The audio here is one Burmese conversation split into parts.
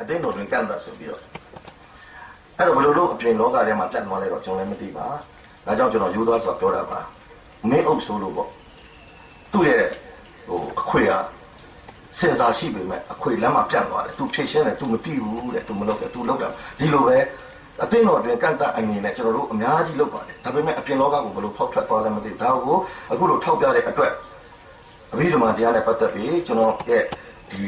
အတင်းတော်တွင်ကန့်သတ်ဆိုပြီးတော့အဲ့တော့ဘယ်လိုလုပ်အပြင်လောကထဲမှာပြတ်သွားလဲတော့ကျွန်တော်လည်းမသိပါဒါကြောင့်ကျွန်တော်ယူသွားဆိုပြောတာပါမင်းအုပ်ဆိုလို့ပေါ့သူ့ရဲ့ဟိုအခွေကစင်စာရှိပေမဲ့အခွေလမ်းမှာပြတ်သွားတယ်သူဖြည့်ရှင်းတယ်သူမသိဘူးတဲ့သူမလုပ်တယ်သူလုပ်တယ်ဒီလိုပဲအတင်းတော်တွင်ကန့်သတ်အနေနဲ့ကျွန်တော်တို့အများကြီးလုပ်ပါတယ်ဒါပေမဲ့အပြင်လောကကိုဘယ်လိုဖောက်ထွက်သွားလဲမသိဘူးဒါကိုအခုလိုထောက်ပြတဲ့အတွက်အဘိဓမ္မာတရားနဲ့ပတ်သက်ပြီးကျွန်တော်ရဲ့ဒီ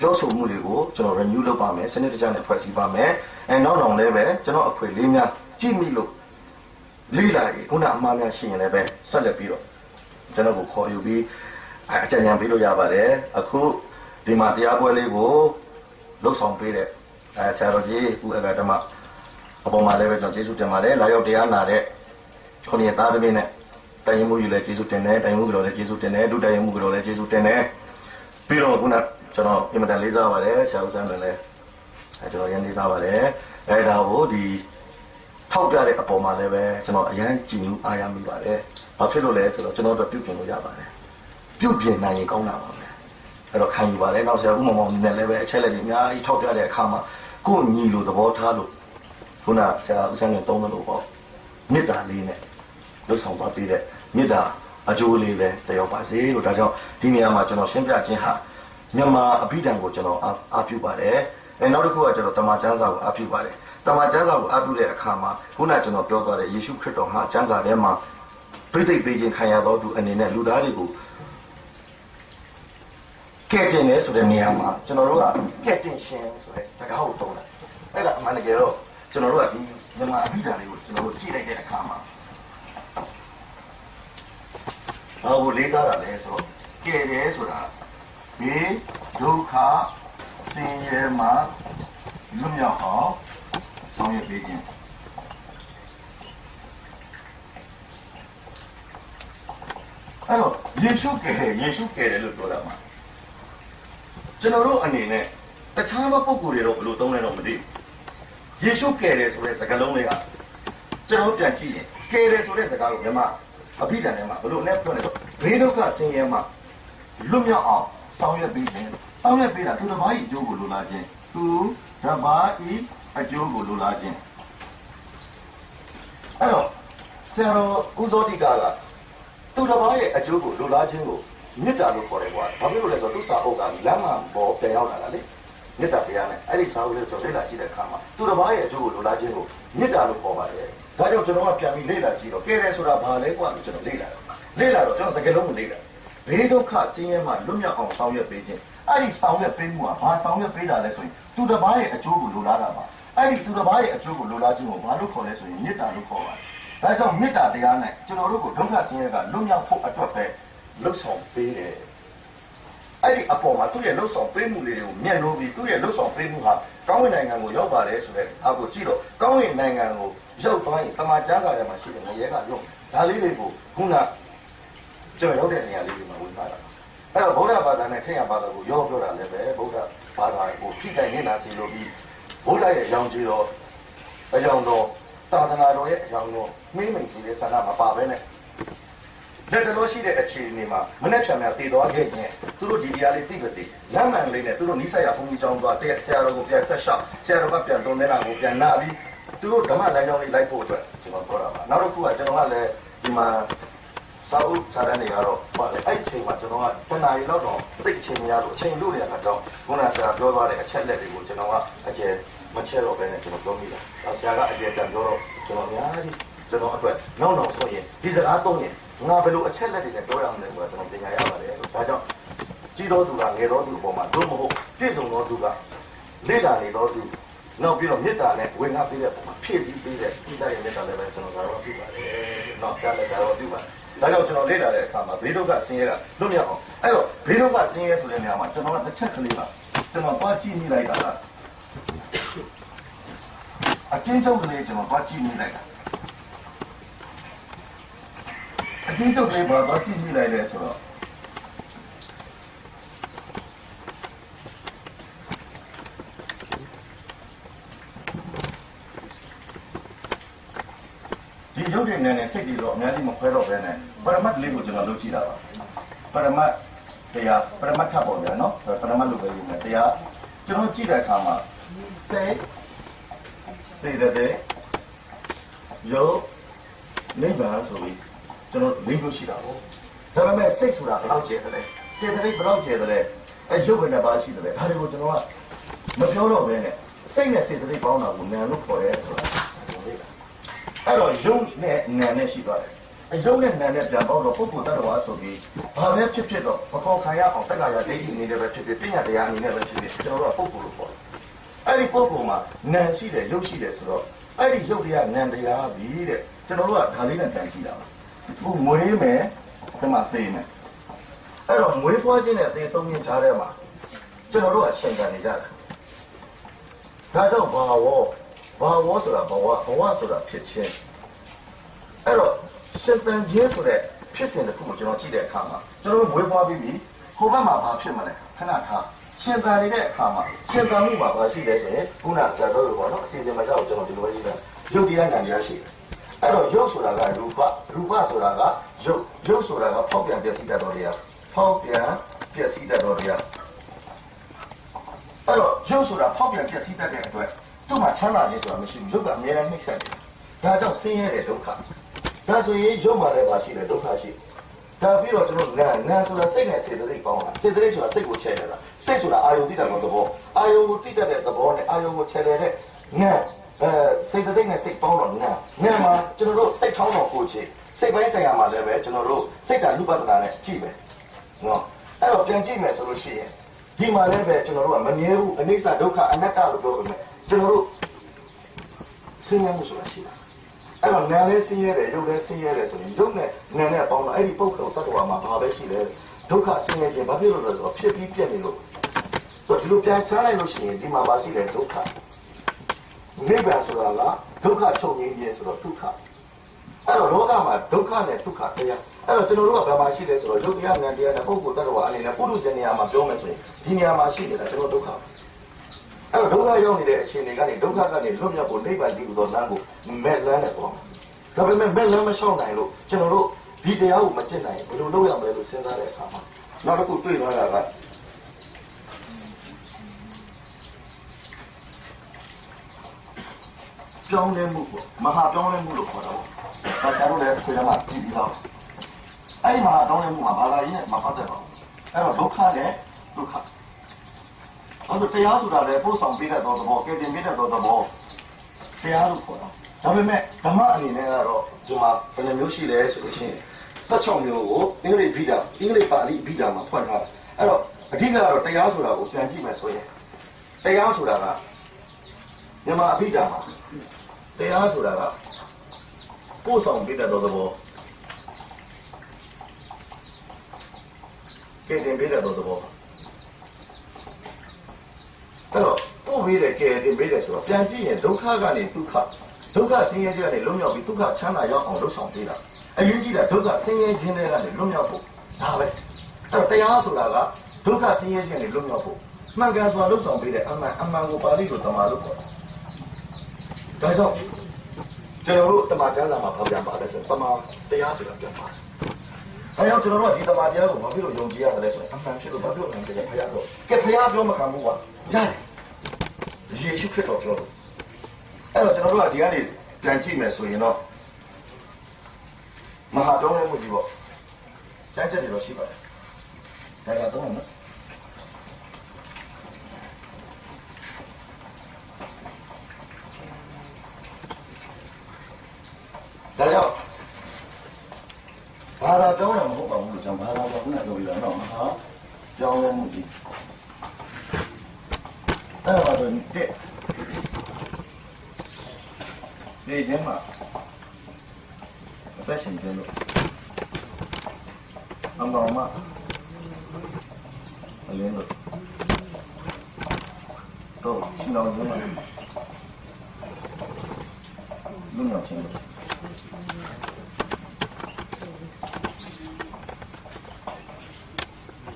ပြောဆိုမှုတွေကိုကျွန်တော် renew လုပ်ပါမယ်စနစ်တကျနဲ့ဖွဲ့စည်းပါမယ်အဲနောက်တော့လည်းပဲကျွန်တော်အခွေလေးများကြည့်မိလို့လေးလာရင်ခုနအမှားများရှိရင်လည်းပဲဆက်လက်ပြီးတော့ကျွန်တော်ကိုခေါ်ယူပြီးအကြံဉာဏ်ပေးလို့ရပါတယ်အခုဒီမှာတရားပွဲလေးကိုလှုပ်ဆောင်ပေးတဲ့အဲဆရာတော်ကြီးဦးအကဓမ္မအပေါ်မှာလည်းပဲကျွန်တော်ကျေးဇူးတင်ပါတယ်လာရောက်တရားနာတဲ့ခုနှစ်သားသမီးနဲ့တိုင်ရင်မှုယူလည်းကျေးဇူးတင်တယ်တိုင်မှုကြောလည်းကျေးဇူးတင်တယ်ဒုတိုင်မှုကြောလည်းကျေးဇူးတင်တယ်ပြီးတော့ခုန ကျွန်တော်အင်မတန်လေးစားပါတယ်ဆရာဦးဆန်းလည်းအဲကျွန်တော်ရန်လေးစားပါတယ်အဲဒါကိုဒီထောက်ပြတဲ့အပေါ်မှာလည်းပဲကျွန်တော်အရန်ကြည်နူးအားရမိပါတယ်ဘာဖြစ်လို့လဲဆိုတော့ကျွန်တော်တို့ပြုပြင်လို့ရပါတယ်ပြုပြင်နိုင်ရင်ကောင်းတာပါပဲအဲ့တော့ခံယူပါလေနောက်ဆရာဦးမောင်မောင်နဲ့လည်းပဲအချက်လက်တွေအများကြီးထောက်ပြတဲ့အခါမှာကိုယ်ညီလို့သဘောထားလို့ခုနဆရာဦးဆန်းကတုံးတယ်လို့ပေါ့မေတ္တာလေးနဲ့လှုပ်ဆောင်ပါပေးတဲ့မေတ္တာအကျိုးလေးပဲတယောက်ပါစေလို့ဒါကြောင့်ဒီနေရာမှာကျွန်တော်ရှင်းပြခြင်းဟာ မြန်မာအဘိဓမ္မာကိုကျွန်တော်အားပြုပါတယ်အဲနောက်တစ်ခုကကျွန်တော်တမန်ကျမ်းစာကိုအားပြုပါတယ်တမန်ကျမ်းစာကိုအားပြုတဲ့အခါမှာခုနကျွန်တော်ပြောသွားတဲ့ယေရှုခရစ်တော်ဟာကျမ်းစာထဲမှာပြိသိက်ပေးခြင်းခံရတော်သူအနေနဲ့လူသားတွေကိုကဲ့တင်နေဆိုတဲ့နေရာမှာကျွန်တော်တို့ကကဲ့တင်ရှင်ဆိုတဲ့စကားကိုသုံးတယ်အဲ့ဒါအမှန်တကယ်တော့ကျွန်တော်တို့ကဒီမြန်မာအဘိဓမ္မာလေးကိုကျွန်တော်တို့ကြည့်လိုက်တဲ့အခါမှာဘာကိုလေးစားတာလဲဆိုတော့ကဲ့တယ်ဆိုတာ ဘေးဒုက္ခဆင်းရဲမှာလွတ်မြောက်အောင်ဆောင်ရွက်ပေးခြင်းအဲ့တော့ယေရှုကယ်ယေရှုကယ်တယ်လို့ပြောတာမှာကျွန်တော်တို့အနေနဲ့တခြားသောပုံကိုယ်တွေတော့ဘယ်လိုသုံးလဲတော့မသိဘူးယေရှုကယ်တယ်ဆိုတဲ့စကားလုံးလေးကကျွန်တော်ပြန်ကြည့်ရင်ကယ်တယ်ဆိုတဲ့စကားကိုမြန်မာအဘိဓမ္မာထဲမှာဘယ်လိုနဲ့ဖွင့်လဲတော့ဘေးဒုက္ခဆင်းရဲမှာလွတ်မြောက်အောင် ဆောင်ရွက်ပေးခြင်းဆောင်ရွက်ပေးတာသူတစ်ပါးဤအကျိုးကိုလိုလားခြင်းသူတစ်ပါးဤအကျိုးကိုလိုလားခြင်းအဲ့တော့ဆရာတော်ဦးဇောတိကာကသူတစ်ပါးရဲ့အကျိုးကိုလိုလားခြင်းကိုမေတ္တာလို့ခေါ်တယ်ကွာဘာဖြစ်လို့လဲဆိုတော့သူစာအုပ်ကလမ်းမှာပေါ်ပြန်ရောက်လာတာလေမေတ္တာတရားနဲ့အဲ့ဒီစာအုပ်လေးကိုလေ့လာကြည့်တဲ့အခါမှာသူတစ်ပါးရဲ့အကျိုးကိုလိုလားခြင်းကိုမေတ္တာလို့ခေါ်ပါတယ်ဒါကြောင့်ကျွန်တော်ကပြန်ပြီးလေ့လာကြည့်တော့ကဲတယ်ဆိုတာဘာလဲကွာလို့ကျွန်တော်လေ့လာတယ်လေ့လာတော့ကျွန်တော်စကားလုံးကိုလေ့လာ ဘေးဒုက္ခဆင်းရဲမှလွတ်မြောက်အောင်ဆောင်ရွက်ပေးခြင်းအဲ့ဒီဆောင်ရွက်ပေးမှုကဘာဆောင်ရွက်ပေးတာလဲဆိုရင်သူတစ်ပါးရဲ့အကျိုးကိုလိုလားတာပါအဲ့ဒီသူတစ်ပါးရဲ့အကျိုးကိုလိုလားခြင်းကိုဘာလို့ခေါ်လဲဆိုရင်မေတ္တာလို့ခေါ်ပါတယ်ဒါကြောင့်မေတ္တာတရားနဲ့ကျွန်တော်တို့ကိုဒုက္ခဆင်းရဲကလွတ်မြောက်ဖို့အတွက်ပဲလှုပ်ဆောင်ပေးတယ်အဲ့ဒီအပေါ်မှာသူ့ရဲ့လှုပ်ဆောင်ပေးမှုလေးတွေကိုမြင်လို့ပြီးသူ့ရဲ့လှုပ်ဆောင်ပေးမှုဟာကောင်းဝင်နိုင်ငံကိုရောက်ပါတယ်ဆိုတဲ့အားကိုကြည့်တော့ကောင်းဝင်နိုင်ငံကိုရောက်သွားရင်တမန်ကျမ်းစာထဲမှာရှိတဲ့ငရဲကရုံဒါလေးတွေကိုခုန ကျွန်တော်ရောက်တဲ့နေရာလေးတွေမှာဝင်လာတာအဲ့တော့ဗုဒ္ဓဘာသာနဲ့ခရစ်ယာန်ဘာသာကိုရောပြောတာလည်းပဲဗုဒ္ဓဘာသာကိုထိခိုက်နေတာစီလို့ပြီးဗုဒ္ဓရဲ့ရောင်ကြီးတော်အကြောင်းတော်သာသနာတော်ရဲ့အကြောင်းတော်မိမိန်စီတဲ့ဆန္ဒမပါဘဲနဲ့လက်တလို့ရှိတဲ့အခြေအနေမှာမနေ့ဖြန်များတည်သွားခဲ့ခြင်းသူတို့ဒီဒီယာလေးသိပါစေလမ်းမှန်လေးနဲ့သူတို့နိစ္စရဘုံကြီးကြောင်းသွားတဲ့ဆရာတော်ကိုပြန်ဆက်ရှောက်ဆရာတော်ကပြန်သွန်းနေတာကိုပြန်နာပြီးသူတို့ဓမ္မလမ်းကြောင်းလေးလိုက်ဖို့အတွက်ကျွန်တော်ပြောတာပါနောက်တစ်ခုကကျွန်တော်ကလည်းဒီမှာ စာအုပ်စာတမ်းတွေကတော့ပါတယ်အဲ့ချိန်မှာကျွန်တော်ကတနားရီလောက်တော့သိချိန်မရလို့အချိန်လို့ရတာတော့ခုနကဆရာပြောသွားတဲ့အချက်လက်တွေကိုကျွန်တော်ကအကျယ်မချက်တော့ပဲနဲ့ကျွန်တော်ပြောမိတာဆရာကအကျယ်တန်ပြောတော့ကျွန်တော်အများကြီးကျွန်တော်အတွက်နောက်နောက်ဆိုရင်ဒီစကားသုံးရင်ငါဘယ်လိုအချက်လက်တွေနဲ့ပြောရမလဲဆိုတာကျွန်တော်ပညာရပါတယ်ဒါကြောင့်ကြီးတော်သူကငယ်တော်သူအပေါ်မှာတို့မဟုတ်ပြည့်စုံတော်သူကလေ့လာနေတော်သူနောက်ပြီးတော့မေတ္တာနဲ့ဝင်ငါပေးတဲ့ပုံမှာဖြည့်ဆည်းပေးတဲ့ဣဒရဲ့မေတ္တာလည်းပဲကျွန်တော်ကတော့ပြုပါတယ်။နောက်ဆက်လည်းကတော့ပြုပါတယ်။ ဒါကြောင့်ကျွန်တော်လေ့လာတဲ့အခါမှာဘေးဒုက္ခဆင်းရဲကလွတ်မြောက်အောင်အဲ့တော့ဘေးဒုက္ခဆင်းရဲဆိုတဲ့နေရာမှာကျွန်တော်ကတစ်ချက်ကလေးပါကျွန်တော်သွားကြည့်မိလိုက်တာကအကျဉ်းချုပ်ကလေးကျွန်တော်သွားကြည့်မိလိုက်တာအကျဉ်းချုပ်ကလေးဘာသွားကြည့်မိလိုက်လဲဆိုတော့ ဒီရုပ်တွေနဲ့နဲ့စိတ်တွေတော့အများကြီးမခွဲတော့ဘဲနဲ့ပရမတ်လေးကိုကျွန်တော်လုပ်ကြည့်တာပါပရမတ်တရားပရမတ်ထပ်ပေါ်ဗျာနော်ပရမတ်လို့ပဲယူမယ်တရားကျွန်တော်ကြည့်တဲ့အခါမှာစိတ်စေတသိက်ရုပ်နိဗ္ဗာန်ဆိုပြီးကျွန်တော်လေးခုရှိတာပေါ့ဒါပေမဲ့စိတ်ဆိုတာဘယ်လောက်ကျယ်တယ်လဲစေတသိက်ဘယ်လောက်ကျယ်တယ်လဲအဲရုပ်ပဲနဲ့ပါရှိတယ်လဲဒါတွေကိုကျွန်တော်ကမပြောတော့ဘဲနဲ့စိတ်နဲ့စေတသိက်ပေါင်းတာကိုဉာဏ်လို့ခေါ်တယ်ဆိုတာ အဲ့တော့ရုပ်နဲ့ဉာဏ်နဲ့ရှိသွားတယ်အယုံနဲ့နာနဲ့ပြန်ပေါတော့ပုဂ္ဂိုလ်တ attva ဆိုပြီးဘာပဲဖြစ်ဖြစ်တော့မပေါ်ခံရအောင်တက္ကရာဒိဋ္ဌိအနေနဲ့ပဲဖြစ်ဖြစ်ပညာတရားအနေနဲ့ပဲဖြစ်ဖြစ်ကျွန်တော်တို့ကပုဂ္ဂိုလ်လို့ခေါ်တယ်။အဲ့ဒီပုဂ္ဂိုလ်မှာနာရှိတယ်ရုပ်ရှိတယ်ဆိုတော့အဲ့ဒီရုပ်တရားနာတရားပြီတဲ့ကျွန်တော်တို့ကဒါလေးနဲ့ပြန်ကြည့်တာပါ။ခုမွေးမယ်ဒီမှာသိမယ်။အဲ့တော့မွေးဖွားခြင်းနဲ့သိဆုံးခြင်းကြားထဲမှာကျွန်တော်တို့ကရှင်ခံနေကြတာ။ဒါကြောင့်ဘာဝ ဘာဝဆိုတာဘဝဘဝဆိုတာဖြစ်ခြင်းအဲ့တော့ရှင်တန်ခြင်းဆိုတဲ့ဖြစ်စဉ်တစ်ခုကိုကျွန်တော်ကြည့်တဲ့အခါမှာကျွန်တော်တို့ဝေးပွားပြီးပြီဟိုဘက်မှာဘာဖြစ်မလဲခဏထားရှင်တန်နေတဲ့အခါမှာရှင်တန်မှုမှာဘာရှိလဲဆိုရင်ခုနဇာတော်တို့ဘောနော်အစီအစဉ်မှာကြောက်ကျွန်တော်ဒီလိုရေးတာယုတ်တရားဉာဏ်တရားရှိတယ်အဲ့တော့ယုတ်ဆိုတာကရူပရူပဆိုတာကယုတ်ယုတ်ဆိုတာကဖောက်ပြန်ပြည့်စည်တတ်တော်တရားဖောက်ပြန်ပြည့်စည်တတ်တော်တရားအဲ့တော့ယုတ်ဆိုတာဖောက်ပြန်ပြည့်စည်တတ်တဲ့အတွက် သူ့မှာချမ်းသာခြင်းဆိုတာမရှိဘူးယုတ်ကအများနဲ့နှိမ့်ဆက်တယ်ဒါကြောင့်ဆင်းရဲတဲ့ဒုက္ခဒါဆိုရင်ရုပ်မှလည်းပါရှိတယ်ဒုက္ခရှိဒါပြီးတော့ကျွန်တော်နာနာဆိုတာစိတ်နဲ့စေတသိက်ပေါင်းတာစေတသိက်ဆိုတာစိတ်ကိုချဲ့နေတာစိတ်ဆိုတာအာယုတိတတ်တဲ့သဘောအာယုကိုတိတတ်တဲ့သဘောနဲ့အာယုကိုချဲ့တဲ့နာအဲစေတသိက်နဲ့စိတ်ပေါင်းတော့နာနာမှာကျွန်တော်တို့စိတ်ထောင်းတော်ကိုချေစိတ်ပိုင်းဆိုင်ရာမှာလည်းပဲကျွန်တော်တို့စိတ်ဓာတ်လူပဒနာနဲ့ကြည့်မယ်နော်အဲ့တော့ပြန်ကြည့်မယ်ဆိုလို့ရှိရင်ဒီမှာလည်းပဲကျွန်တော်တို့ကမမြဲဘူးအနိစ္စဒုက္ခအနတ္တလို့ပြောပေမဲ့ ကျွန်တော်တို့ဆင်းရဲမှုဆိုတာရှိတာအဲ့တော့နာလည်းဆင်းရဲတယ်ရုပ်လည်းဆင်းရဲတယ်ဆိုရင်ရုပ်နဲ့နာနဲ့ပေါင်းတော့အဲ့ဒီပုဂ္ဂိုလ်တ attva မှာဘာပဲရှိလဲဒုက္ခဆင်းရဲခြင်းဘာဖြစ်လို့လဲဆိုတော့ဖြစ်ပြီးပြက်နေလို့ဆိုတော့ဒီလိုပြန်ချလိုက်လို့ရှိရင်ဒီမှာပါရှိတဲ့ဒုက္ခနိဗ္ဗာန်ဆိုတာကဒုက္ခချုပ်ငြိမ်းခြင်းဆိုတော့ဒုက္ခအဲ့တော့လောကမှာဒုက္ခနဲ့ဒုက္ခတရားအဲ့တော့ကျွန်တော်တို့ကဘာမှရှိလဲဆိုတော့ယုတ်တရားဉာဏ်တရားနဲ့ပုဂ္ဂိုလ်တ attva အနေနဲ့ပုရုဇဉ်နေရာမှာပြောမယ်ဆိုရင်ဒီနေရာမှာရှိနေတာကျွန်တော်ဒုက္ခ အဲ့တော့ဒုက္ခရောက်နေတဲ့အခြေအနေကနေဒုက္ခကနေလွတ်မြောက်ဖို့နိဗ္ဗာန်ကြည့်လို့လမ်းကိုမဲ့လမ်းနဲ့ပေါ့ဒါပေမဲ့မဲ့လမ်းမလျှောက်နိုင်လို့ကျွန်တော်တို့ဒီတရားကိုမကျင့်နိုင်ဘယ်လိုလုပ်ရမလဲလို့စဉ်းစားတဲ့အခါမှာနောက်တစ်ခုတွေ့သွားတာကပြောင်းလဲမှုပေါ့မဟာပြောင်းလဲမှုလို့ခေါ်တာပေါ့ဒါဆရာတို့လည်းခွေးမှာကြည့်ပြီးတော့အဲ့ဒီမဟာပြောင်းလဲမှုမှာဘာသာရေးနဲ့မပတ်သက်ပါဘူးအဲ့တော့ဒုက္ခနဲ့ဒုက္ခ အဲ့တော့တရားဆိုတာလည်းပို့ဆောင်ပေးတဲ့သဘောကဲတင်ပေးတဲ့သဘောတရားလို့ခေါ်တာဒါပေမဲ့ဓမ္မအနေနဲ့ကတော့ဒီမှာဘယ်နှမျိုးရှိလဲဆိုလို့ရှိရင်16မျိုးကိုအင်္ဂလိပ်ဗီဒာအင်္ဂလိပ်ပါဠိဗီဒာမှာဖွင့်ထားတယ်အဲ့တော့အဓိကကတော့တရားဆိုတာကိုပြန်ကြည့်မယ်ဆိုရင်တရားဆိုတာကမြန်မာအဗိဓာမှာတရားဆိုတာကပို့ဆောင်ပေးတဲ့သဘောကဲတင်ပေးတဲ့သဘော အဲ့တော့ပို့ပေးတဲ့ကဲတင်ပေးတဲ့ဆိုတော့ပြန်ကြည့်ရင်ဒုက္ခကနေဒုက္ခဒုက္ခဆင်းရဲခြင်းကနေလွတ်မြောက်ပြီးဒုက္ခချမ်းသာရောက်အောင်လုပ်ဆောင်ပေးတာအရေးကြီးတာဒုက္ခဆင်းရဲခြင်းတွေကနေလွတ်မြောက်ဖို့ဒါပဲအဲ့တော့တရားဆိုတာကဒုက္ခဆင်းရဲခြင်းတွေလွတ်မြောက်ဖို့မှန်ကန်စွာလုပ်ဆောင်ပေးတဲ့အမှန်အမှန်ကိုပါဠိလိုတမာလို့ခေါ်တာဒါကြောင့်ကျွန်တော်တို့တမာကျမ်းစာမှာဖော်ပြပါတယ်ဆိုတမာတရားဆိုတာပြန်ပါတယ်အဲကြောင့်ကျွန်တော်တို့ကဒီတမာတရားကိုဘာဖြစ်လို့ယုံကြည်ရမလဲဆိုရင်အမှန်ဖြစ်လို့ဘာဖြစ်လို့အမှန်တရားဖရားတော့ကဲဖရားပြောမခံဘူးကွာ ရတယ်ယေရှုခရစ်တော်ပြောလို့အဲ့တော့ကျွန်တော်တို့ကဒီကနေပြန်ကြည့်မယ်ဆိုရင်တော့မဟာတောင်းလဲမှုကြီးပေါ့ကျမ်းချက်တွေတော့ရှိပါတယ်ဒါကတော့နော်ဒါကြောင့်ဘာသာကြောင်းရမဟုတ်ပါဘူးလို့ကျွန်တော်ဘာသာကြောင်းနဲ့ပြောပြတာတော့မဟာကြောင်းလဲမှုကြီးအဲ့ဒါတော့တဲ့နေခြင်းမှာ အသက်ရှင်ခြင်းလို့အမောင်မအလင်းလို့တော့ရှင်တော်ခြင်းမှာလူမျိုးချင်းလို့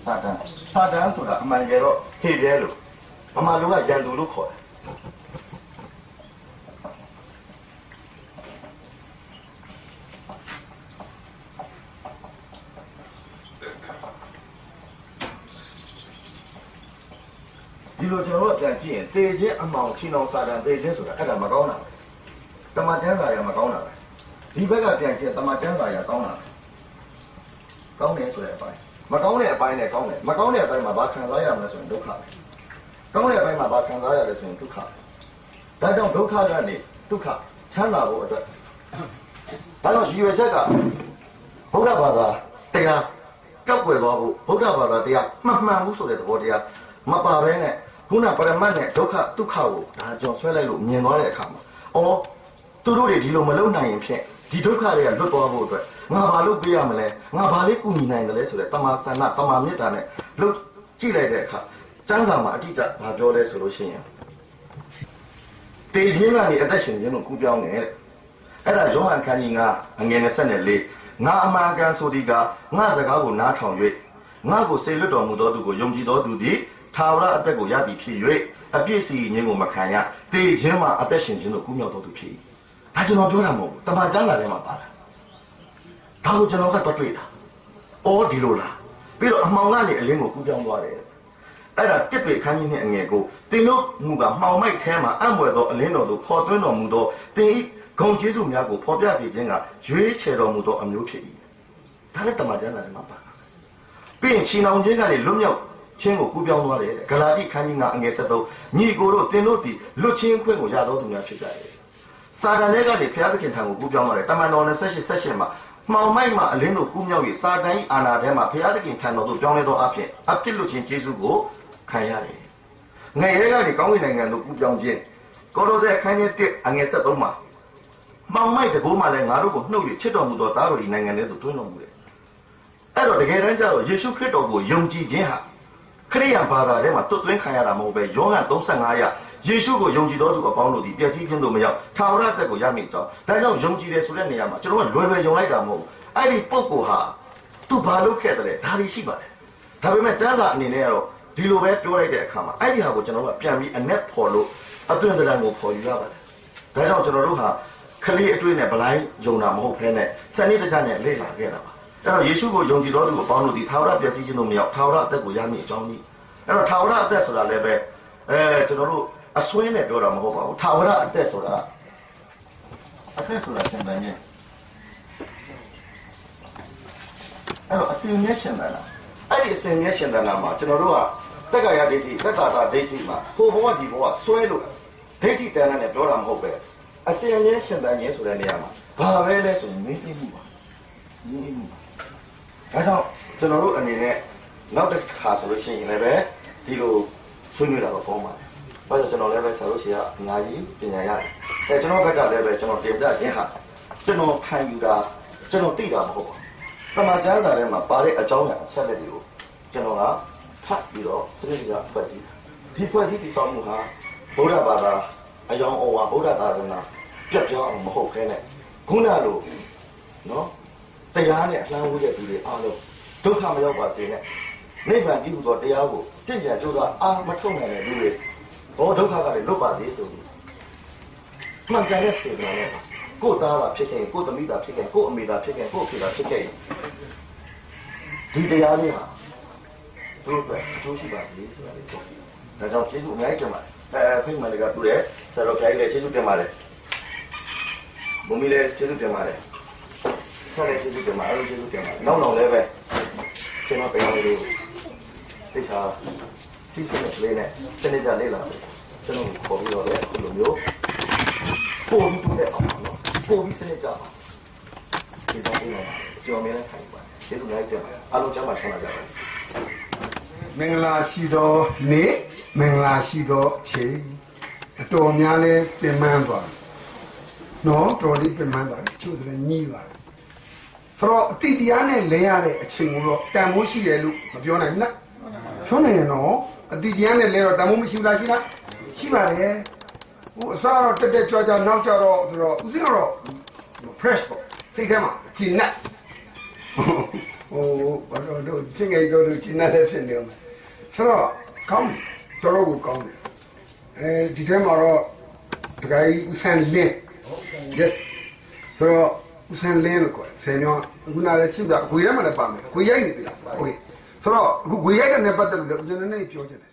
စာတန်စာတန်ဆိုတာအမှန်ကြတော့ဟေ့ရဲလို့အမှန်လုံးကရန်သူလို့ခေါ်တယ် လိုကျွန်တော်တို့ပြန်ကြည့်ရင်တေခြင်းအမောင်ချင်းအောင်စာတန်တေခြင်းဆိုတာအဲ့ဒါမကောင်းတာပဲတမန်ကျမ်းစာရမကောင်းတာပဲဒီဘက်ကပြန်ကြည့်တမန်ကျမ်းစာရကောင်းတာပဲကောင်းတယ်ဆိုတဲ့အပိုင်းမကောင်းတဲ့အပိုင်းနဲ့ကောင်းတယ်မကောင်းတဲ့အပိုင်းမှာဘာခံစားရမလဲဆိုရင်ဒုက္ခပဲကောင်းတဲ့အပိုင်းမှာဘာခံစားရလဲဆိုရင်ဒုက္ခဒါကြောင့်ဒုက္ခကနေဒုက္ခချမ်းသာဖို့အတွက်ဒါကြောင့်ရည်ရွယ်ချက်ကဘုရားဘာသာတရားကောက်ွယ်သွားဖို့ဘုရားဘာသာတရားမှန်မှန်ဘူးဆိုတဲ့သဘောတရားမပါဘဲနဲ့ ခုနပရမတ်နဲ့ဒုက္ခဒုက္ခကိုဒါကြောင့်ဆွဲလိုက်လို့မြင်သွားတဲ့အခါမှာအော်သူတို့တွေဒီလိုမလုပ်နိုင်ရင်ဖြင့်ဒီဒုက္ခတွေကလွတ်သွားဖို့အတွက်ငါဘာလို့ပြရမလဲငါဘာလေးကူညီနိုင်တယ်လဲဆိုတဲ့တမာဆန္ဒတမာမေတ္တာနဲ့လုပ်ကြည့်လိုက်တဲ့အခါစမ်းစာမှာအတိအကျဘာပြောလဲဆိုလို့ရှိရင်တေခြင်းကနေအသက်ရှင်ခြင်းကိုကူးပြောင်းတယ်တဲ့အဲ့ဒါယောဟန်ခန်းကြီးကအငယ်24ငါအမှန်ကန်ဆိုဒီကငါစကားကိုနားထောင်၍ငါကိုစေလွတ်တော်မူသောသူကိုယုံကြည်သောသူသည် ထာဝရအသက်ကိုရသည်ဖြစ်၍အပြည့်စီရင်ကိုမခံရတေခြင်းမှာအသက်ရှင်ခြင်းကိုကူးမြောက်တော်သူဖြစ်၏ဒါကျွန်တော်ပြောတာမဟုတ်ဘူးတမန်ကျမ်းစာထဲမှာပါတာဒါကိုကျွန်တော်ကတော့တွေ့တာအော်ဒီလိုလားပြီးတော့အမှောင်ကနေအလင်းကိုကူးပြောင်းသွားတယ်အဲ့ဒါတစ်ပေခန်းကြီးနဲ့အငယ်ကိုတင်တို့မူကမှောင်မိုက်ထဲမှာအံ့ဘွယ်သောအလင်းတော်ကိုခေါ်သွင်းတော်မူသောတင်ဤဂုံကျေးဇူးများကိုဖော်ပြစေခြင်းကရွေးချယ်တော်မူသောအမျိုးဖြစ်၏ဒါလည်းတမန်ကျမ်းစာထဲမှာပါပြီးရင်ချီနှောင်ခြင်းကနေလွတ်မြောက် ခြင်းကိုကူးပြောင်းသွားတယ်ဂလာတိခန်းကြီးကအငယ်73ညီကိုတို့တင်တို့သည်လွတ်ချင်းခွင့်ကိုရတော်သူများဖြစ်ကြတယ်စာတန်တွေကနေဘုရားသခင်ထံကိုကူးပြောင်းသွားတယ်တမန်တော်28 78မှာမှောင်မိုက်မှာအလင်းတို့ကူးမြောက်၍စာတန်၏အာဏာထဲမှာဘုရားသခင်ထံတော်သို့ပြောင်းလဲသောအဖြစ်အပြစ်လွတ်ခြင်းကျေးဇူးကိုခံရတယ်ငယ်ရဲကနေကောင်းကင်နိုင်ငံသို့ကူးပြောင်းခြင်းကိုလိုတဲ့အခန်းကြီး1အငယ်73မှာမှောင်မိုက်တကိုးမှလည်းငါတို့ကိုနှုတ်၍ချစ်တော်မူသောသားတော်ဒီနိုင်ငံထဲသို့တွင်းတော်မူတယ်အဲ့တော့တကယ်တမ်းကျတော့ယေရှုခရစ်တော်ကိုယုံကြည်ခြင်းဟာ ခရိယန်ဘာသာထဲမှာတွတ်သွင်းခံရတာမဟုတ်ပဲယောဟန်35ရယေရှုကိုယုံကြည်တော်သူအပေါင်းတို့ဒီပျက်စီးခြင်းတို့မရောက်ထာဝရတက်ကိုရမိကြောင်းဒါကြောင့်ယုံကြည်တယ်ဆိုတဲ့နေရာမှာကျွန်တော်ကလွယ်လွယ်ယုံလိုက်တာမဟုတ်ဘူးအဲ့ဒီပုဂ္ဂိုလ်ဟာသူဘာလုပ်ခဲ့တယ်ဒါတွေရှိပါတယ်ဒါပေမဲ့ကျမ်းစာအနေနဲ့ကတော့ဒီလိုပဲပြောလိုက်တဲ့အခါမှာအဲ့ဒီဟာကိုကျွန်တော်တို့ကပြန်ပြီးအ내ဖော်လို့အတွင်းစရံကိုဖော်ယူရပါတယ်ဒါကြောင့်ကျွန်တော်တို့ဟာခလေးအတွေ့နဲ့ဗလိုင်းယုံတာမဟုတ်ဘဲနဲ့စနစ်တကျနဲ့လေ့လာခဲ့တာပါ အဲ့တော့ယေရှုကိုယုံကြည်တော်သူကိုပေါင်းလို့ဒီထာဝရပျက်စီးခြင်းတို့မရောက်ထာဝရအသက်ကိုရမည်အကြောင်းကြီးအဲ့တော့ထာဝရအသက်ဆိုတာလည်းပဲအဲကျွန်တော်တို့အစွင်းနဲ့ပြောတာမဟုတ်ပါဘူးထာဝရအသက်ဆိုတာအသက်ဆိုတာစံတန်ရဲ့အဲ့တော့အစဉ်မြဲရှင်တယ်လားအဲ့ဒီအစဉ်မြဲရှင်တယ်လားမှာကျွန်တော်တို့ကတက္ကရာဒိဋ္ဌိတက္ကတာဒိဋ္ဌိမှာဟိုဘဝဒီဘဝဆွဲလို့ဒိဋ္ဌိတန်နဲ့ပြောတာမဟုတ်ပဲအစဉ်မြဲရှင်တယ်ရဲ့ဆိုတဲ့နေရာမှာဘာပဲလဲဆိုရင်မင်းသိမှုပါမင်းသိမှုပါ ဒါကြောင့်ကျွန်တော်တို့အနေနဲ့နောက်တစ်ခါဆိုလို့ရှိရင်လည်းပဲဒီလိုဆွေးနွေးတာတော့ကောင်းပါတယ်။ဘာလို့ကျွန်တော်လည်းပဲဆရာတို့ရှိကအများကြီးပညာရတယ်။အဲကျွန်တော်ဘက်ကလည်းပဲကျွန်တော်တင်ပြခြင်းဟာကျွန်တော်ခံယူတာကျွန်တော်သိတာမဟုတ်ပါဘူး။တမန်ကျမ်းစာထဲမှာပါတဲ့အကြောင်းအရာအချက်လက်တွေကိုကျွန်တော်ကဖတ်ပြီးတော့စနစ်တကျဖွဲ့စည်းတာ။ဒီဖွဲ့စည်းတည်ဆောက်မှုဟာဗုဒ္ဓဘာသာအယောင်အဝါဗုဒ္ဓသာသနာပြတ်ပြောင်းအောင်မဟုတ်ခဲနဲ့ခုနလိုနော် တရားနဲ့အလှမ်းဝေးတဲ့သူတွေအားလုံးဒုက္ခမရောက်ပါစေနဲ့နိဗ္ဗာန်ပြုသောတရားကိုကြင်ကြံကြိုးစားအာမထုတ်နိုင်တဲ့လူတွေဘောဒုက္ခကလည်းလွတ်ပါစေဆိုပြီးမှန်ကန်တဲ့စေတနာနဲ့ကိုယ်သားသာဖြစ်ခဲ့ကိုယ်သမီးသာဖြစ်ခဲ့ကိုယ်အမေသာဖြစ်ခဲ့ကိုယ်အဖေသာဖြစ်ခဲ့ဒီတရားလေးဟာတို့အတွက်အကျိုးရှိပါစေဆိုတာလေးပေါ့ဒါကြောင့်ကျေးဇူးအများကြီးတင်ပါတယ်အဲဖိမန်တွေကတူတယ်ဆရာတော်ခိုင်လည်းကျေးဇူးတင်ပါတယ်ဘုံမီလည်းကျေးဇူးတင်ပါတယ် ဆက်လက်ကျေးဇူးတင်ပါတယ်ကျေးဇူးတင်ပါတယ်နောက်နောက်လည်းပဲကျွန်တော်တရားလေးသိချာစီစဉ်တဲ့လေးနဲ့စနေကြလေးလာတယ်ကျွန်တော်ခေါ်ပြီးတော့လည်းဒီလိုမျိုးပို့ပြီးတူတဲ့အောင်နော်ပို့ပြီးစနေကြပါဒီတော့ဒီတော့ကြော်မြဲတဲ့ခိုင်ပါကျေးဇူးများတင်ပါတယ်အားလုံးကျမ်းပါဆောင်လာကြပါမင်္ဂလာရှိသောနေ့မင်္ဂလာရှိသောအချိန်အတော်များလဲပြင်ပန်းသွားတယ်နော်တော်လေးပြင်ပန်းသွားတယ်ချို့ဆိုလည်းညည်းသွားတယ် ဆိုတော့အတိတရားနဲ့လဲရတဲ့အချိန်ကိုတော့တန်ဖိုးရှိတယ်လို့မပြောနိုင်ဘူးလားပြောနိုင်ရင်တော့အတိတရားနဲ့လဲတော့တန်ဖိုးမရှိဘူးလားရှိလားရှိပါတယ်ဟိုအစားတော့တက်တက်ကြွကြွနောက်ကြတော့ဆိုတော့ဦးစင်းတော့ fresh ပေါ့သိခဲ့မှာဂျင်းနက်ဟိုဘာလို့တို့ချင်းငယ်တို့ဂျင်းနက်လည်းဖြစ်နေအောင်ဆိုတော့ကောင်းတော်တော်ကိုကောင်းတယ်အဲဒီထဲမှာတော့တခါကြီးဦးဆန်းလင်း yes ဆိုတော့ ဦးဆန်းလင်းလို့ခေါ်တယ်ဆယ်ညောခုနလည်းရှိတာဂွေထဲမှာလည်းပါမယ်ဂွေရိုက်နေသေးလားဟုတ်ကဲ့ဆိုတော့အခုဂွေရိုက်တဲ့နဲ့ပတ်သက်လို့လည်းကျွန်တော်နည်းနည်းပြောချင်တယ်